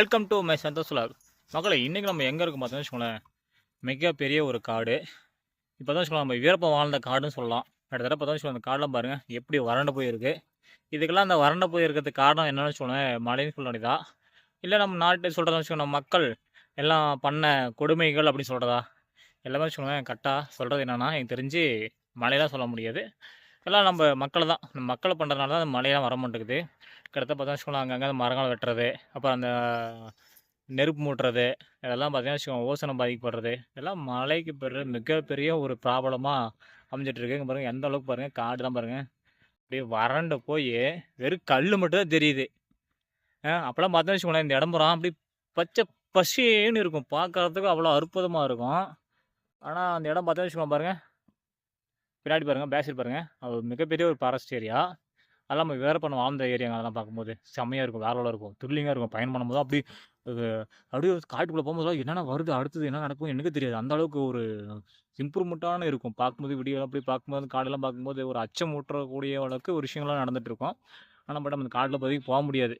Welcome to my Santosh vlog. மக்களை இன்றைக்கி நம்ம எங்கே இருக்கோம் பார்த்தோம்னு வச்சுக்கோங்களேன். மிகப்பெரிய ஒரு காடு. இப்போ தான் வச்சுக்கலாம் நம்ம வீரப்பம் வாழ்ந்த காடுன்னு சொல்லலாம். கிட்டத்தட்ட பார்த்தா வச்சுக்கலாம் அந்த காடெலாம் பாருங்கள் எப்படி வறண்டு போயிருக்கு. இதுக்கெல்லாம் அந்த வறண்டு போயிருக்கிறதுக்கு காரணம் என்னென்னு வச்சுக்கோங்களேன் மழைன்னு சொல்ல வேண்டியதா? இல்லை நம்ம நாட்டை சொல்கிறதா வச்சுக்கோங்க மக்கள் எல்லாம் பண்ண கொடுமைகள் அப்படின்னு சொல்கிறதா எல்லாமே வச்சுக்கோங்களேன் கரெக்டாக சொல்கிறது என்னென்னா எனக்கு தெரிஞ்சு மழையெல்லாம் சொல்ல முடியாது. எல்லாம் நம்ம மக்களை தான். நம்ம மக்களை பண்ணுறதுனால தான் அந்த மழையெல்லாம் வர மாட்டேங்குது. கிட்டத்தட்ட பார்த்தா வச்சுக்கோங்களேன் அங்கங்கே அந்த மரங்களை வெட்டுறது அப்புறம் அந்த நெருப்பு மூட்டுறது இதெல்லாம் பார்த்தீங்கன்னா வச்சுக்கோங்க ஓசனம் பாதிக்கப்படுறது. இதெல்லாம் மழைக்கு பெற மிகப்பெரிய ஒரு ப்ராப்ளமாக அமைஞ்சிட்ருக்கு இங்கே பாருங்கள் எந்த அளவுக்கு பாருங்கள் காடுலாம் பாருங்கள் அப்படியே வறண்டு போய் வெறும் கல் மட்டும் தான் தெரியுது அப்போல்லாம் பார்த்தா வச்சுக்கோங்களேன் இந்த இடம்புறம் அப்படி பச்சை பசின்னு இருக்கும். பார்க்குறதுக்கு அவ்வளோ அற்புதமாக இருக்கும். ஆனால் அந்த இடம் பார்த்தா வச்சுக்கோங்க பாருங்கள் பின்னாடி பாருங்கள் பேக் சைடு பாருங்கள் அது மிகப்பெரிய ஒரு ஃபாரஸ்ட் ஏரியா அதெல்லாம் நம்ம வேறு பண்ண வாழ்ந்த ஏரியாங்க அதெல்லாம் பார்க்கும்போது. செம்மையாக இருக்கும். வேற லெவலில் இருக்கும். த்ரில்லிங்காக இருக்கும். பயணம் பண்ணும்போது அப்படி அது அப்படியே காட்டுக்குள்ளே போகும்போது என்னென்ன வருது அடுத்தது என்ன நடக்கும் எனக்கு தெரியாது. அந்த அளவுக்கு ஒரு இம்ப்ரூவ்மெண்ட்டான இருக்கும். பார்க்கும்போது வீடியோ அப்படி பார்க்கும்போது காடெல்லாம் பார்க்கும்போது ஒரு அச்சம் ஊற்றக்கூடிய அளவுக்கு ஒரு விஷயங்கள்லாம் நடந்துட்டு இருக்கும். ஆனால் பட் நம்ம அந்த காட்டில் போய் போக முடியாது.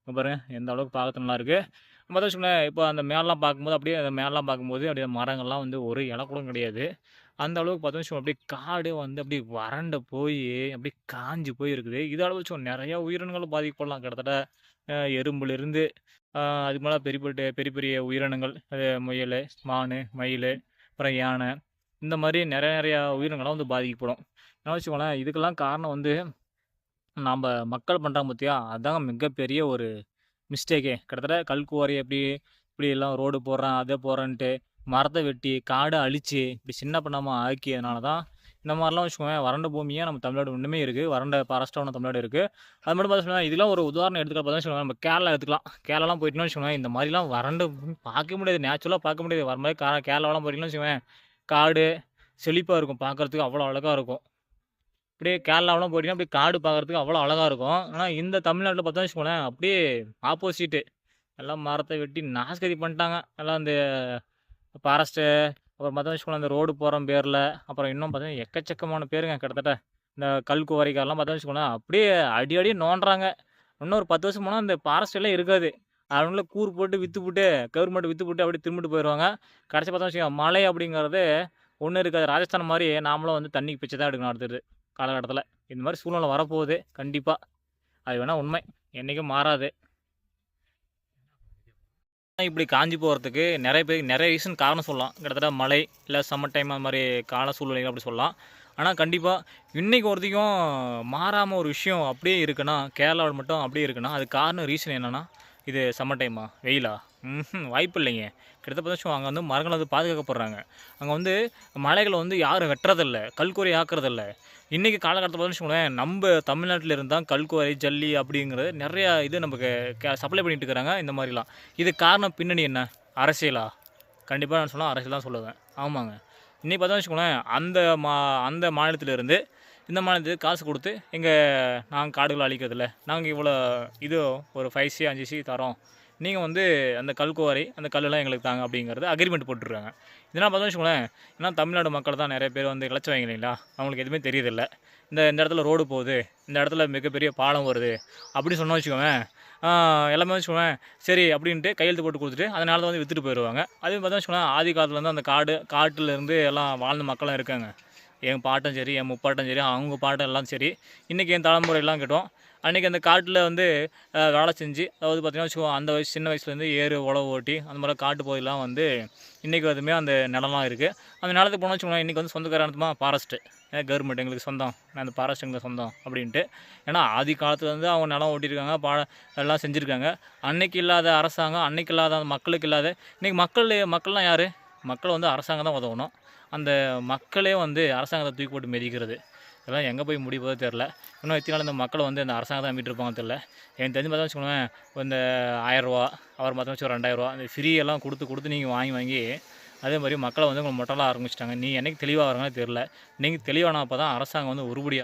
இப்போ பாருங்கள் எந்த அளவுக்கு பார்க்க நல்லா இருக்குது நம்ம தான் வச்சுக்கோங்களேன் இப்போ அந்த மேலாம் பார்க்கும்போது அப்படியே அந்த மேலாம் பார்க்கும்போது அப்படியே மரங்கள்லாம் வந்து ஒரு இலை கூட கிடையாது. அந்த அளவுக்கு பார்த்தோம்னு வச்சுக்கோங்க அப்படியே காடு வந்து அப்படியே வறண்டு போய் அப்படியே காஞ்சி போய் இருக்குது இதோட வச்சுக்கோங்க நிறையா உயிரினங்களும் பாதிக்கப்படலாம். கிட்டத்தட்ட எறும்புலேருந்து அது அதுக்கு மேலே பெரிய பெரிய பெரிய பெரிய உயிரினங்கள் அது முயல் மான் மயில் அப்புறம் யானை இந்த மாதிரி நிறைய நிறையா உயிரினங்கள்லாம் வந்து பாதிக்கப்படும். என்ன வச்சுக்கோங்களேன் இதுக்கெல்லாம் காரணம் வந்து நாம் மக்கள் பண்ணுறாங்க பார்த்தியா அதுதாங்க மிகப்பெரிய ஒரு மிஸ்டேக்கே கிட்டத்தட்ட கல்குவாரி எப்படி இப்படி எல்லாம் ரோடு போடுறேன் அதை போகிறேன்ட்டு மரத்தை வெட்டி காடை அழித்து இப்படி சின்ன பண்ணாமல் ஆக்கியதுனால தான் இந்த மாதிரிலாம் வச்சுக்கோங்க வறண்ட பூமியாக நம்ம தமிழ்நாடு ஒன்றுமே இருக்குது வறண்ட பாரஸ்டான தமிழ்நாடு இருக்குது அது மட்டும் பார்த்தீங்கன்னா இதெல்லாம் ஒரு உதாரணம் எடுத்துக்கலாம் பார்த்தா வச்சுக்கோங்க நம்ம கேரளா எடுத்துக்கலாம். கேரளாலாம் போயிட்டோம்னு வச்சுக்கோங்க இந்த மாதிரிலாம் வறண்ட பூமி பார்க்க முடியாது. நேச்சுரலாக பார்க்க முடியாது. வர மாதிரி கா கேரளாலாம் போயிட்டீங்கன்னு வச்சுக்கோங்க காடு செழிப்பாக இருக்கும் பார்க்குறதுக்கு அவ்வளோ அழகாக இருக்கும். அப்படியே கேரளாவெலாம் போயிட்டீங்கன்னா அப்படியே காடு பார்க்குறதுக்கு அவ்வளோ அழகாக இருக்கும். ஆனால் இந்த தமிழ்நாட்டில் பார்த்தோம்னு வச்சுக்கோங்களேன் அப்படியே ஆப்போசிட்டு எல்லாம் மரத்தை வெட்டி நாஸ்கதி பண்ணிட்டாங்க. எல்லாம் இந்த ஃபாரஸ்ட்டு அப்புறம் பார்த்தா வச்சுக்கோங்களேன் அந்த ரோடு போகிற பேரில் அப்புறம் இன்னும் பார்த்தீங்கன்னா எக்கச்சக்கமான பேருங்க கிட்டத்தட்ட. இந்த கல் குவாரிக்காரெல்லாம் பார்த்தா வச்சுக்கோங்களேன் அப்படியே அடி அடி நோண்டுறாங்க. இன்னும் ஒரு பத்து வருஷம் போனால் இந்த ஃபாரஸ்ட் எல்லாம் இருக்காது. அவங்கள கூறு போட்டு விற்று போட்டு கவர்மெண்ட் விற்று போட்டு அப்படியே திரும்பிட்டு போயிடுவாங்க. கடைசி பார்த்தா வச்சுக்கோங்க அப்படிங்கிறது ஒன்றும் இருக்காது. ராஜஸ்தான் மாதிரி நாமளும் வந்து தண்ணிக்கு பிச்சை தான் எடுக்கணும் அடுத்தது காலகட்டத்தில். இந்த மாதிரி சூழ்நிலை வரப்போகுது. கண்டிப்பாக அது வேணால் உண்மை. என்றைக்கும் மாறாது. இப்படி காஞ்சி போகிறதுக்கு நிறைய பேர் நிறைய ரீசன் காரணம் சொல்லலாம். கிட்டத்தட்ட மழை இல்லை சம்மர் டைம் அந்த மாதிரி கால சூழ்நிலைகள் அப்படி சொல்லலாம். ஆனால் கண்டிப்பாக இன்றைக்கி ஒருத்தையும் மாறாமல் ஒரு விஷயம் அப்படியே இருக்குன்னா கேரளாவில் மட்டும் அப்படியே இருக்குன்னா அது காரணம் ரீசன் என்னென்னா இது சம்மர் டைமா வெயிலா? ம் வாய்ப்பு இல்லைங்க. கிட்டத்தட்ட பார்த்தா அங்கே வந்து மரங்களை வந்து பாதுகாக்கப்படுறாங்க அங்கே வந்து மலைகளை வந்து யாரும் வெட்டுறதில்ல. கல்குறை ஆக்குறதில்ல. இன்றைக்கி காலகட்டத்தில் பார்த்துன்னு வச்சுக்கோங்களேன் நம்ம தமிழ்நாட்டில் இருந்தால் கல்குவாரி ஜல்லி அப்படிங்கிறது நிறையா இது நமக்கு சப்ளை பண்ணிட்டு இருக்கிறாங்க இந்த மாதிரிலாம். இது காரணம் பின்னணி என்ன? அரசியலா? கண்டிப்பாக நான் சொன்னால் அரசியல் தான் சொல்லுவேன். ஆமாங்க. இன்றைக்கி பார்த்தா வச்சுக்கோங்களேன் அந்த மா அந்த மாநிலத்திலேருந்து இந்த மாதிரி காசு கொடுத்து எங்கள் நாங்கள் காடுகளை அழிக்கிறதில்ல நாங்கள் இவ்வளோ இது ஒரு ஃபைவ் சி அஞ்சு சி தரோம். நீங்கள் வந்து அந்த கல்குவாரி அந்த கல்லெல்லாம் எங்களுக்கு தாங்க அப்படிங்கிறது அக்ரிமெண்ட் போட்டுருக்காங்க இதெல்லாம் பார்த்தோம்னு வச்சுக்கோங்களேன் ஏன்னா தமிழ்நாடு மக்கள் தான் நிறைய பேர் வந்து கிளச்சி வாங்க இல்லைங்களா? அவங்களுக்கு எதுவுமே தெரியதில்ல இந்த இந்த இடத்துல ரோடு போகுது இந்த இடத்துல மிகப்பெரிய பாலம் வருது அப்படின்னு சொன்னால் வச்சுக்கோங்க எல்லாமே வச்சுக்கோங்க சரி அப்படின்ட்டு கையெழுத்து போட்டு கொடுத்துட்டு அதனால வந்து விற்றுட்டு போயிடுவாங்க. அதே பார்த்தோம்னு வச்சுக்கோங்களேன் ஆதி காலத்துலேருந்து அந்த காடு காட்டிலேருந்து எல்லாம் வாழ்ந்த மக்களும் இருக்காங்க. என் பாட்டும் சரி என் முப்பாட்டும் சரி அவங்க பாட்டம் எல்லாம் சரி. இன்றைக்கி என் தலைமுறை எல்லாம் கிட்டோம். அன்றைக்கி அந்த காட்டில் வந்து வேலை செஞ்சு அதாவது பார்த்திங்கன்னா வச்சுக்கோ அந்த வயசு சின்ன வயசுலேருந்து ஏறு உழவு ஓட்டி அந்த மாதிரி காட்டு பகுதியெல்லாம் வந்து இன்றைக்கி வந்துமே அந்த நிலம்லாம் இருக்குது அந்த நிலத்துக்கு போனால் வச்சுக்கோங்களேன் இன்றைக்கி வந்து சொந்தக்காரனமா ஃபாரஸ்ட்டு ஏன்னா கவர்மெண்ட் எங்களுக்கு சொந்தம். நான் அந்த ஃபாரஸ்ட் எங்களுக்கு சொந்தம் அப்படின்ட்டு. ஏன்னா ஆதி காலத்தில் வந்து அவங்க நிலம் ஓட்டியிருக்காங்க பா எல்லாம் செஞ்சுருக்காங்க. அன்னைக்கு இல்லாத அரசாங்கம் அன்னைக்கு இல்லாத மக்களுக்கு இல்லாத இன்றைக்கி மக்கள் மக்கள்லாம் யார்? மக்களை வந்து அரசாங்கம் தான் உதவணும். அந்த மக்களே வந்து அரசாங்கத்தை தூக்கி போட்டு மிதிக்கிறது. இதெல்லாம் எங்கே போய் முடிப்பதோ தெரில இன்னும் எத்தனை நாள் இந்த மக்களை வந்து இந்த அரசாங்கத்தை தான் தெரில எனக்கு தெரிஞ்சு பார்த்தா வச்சுக்கோங்களேன் இந்த ஆயிரரூவா அவர் பார்த்தா வச்சு ரெண்டாயிரரூவா இந்த ஃப்ரீ எல்லாம் கொடுத்து கொடுத்து நீங்கள் வாங்கி வாங்கி அதே மாதிரி மக்களை வந்து உங்களை மொட்டலாக ஆரம்பிச்சிட்டாங்க. நீ என்னைக்கு தெளிவாக வரங்கன்னு தெரில நீங்கள் தெளிவானப்போ தான் அரசாங்கம் வந்து உருப்படியாக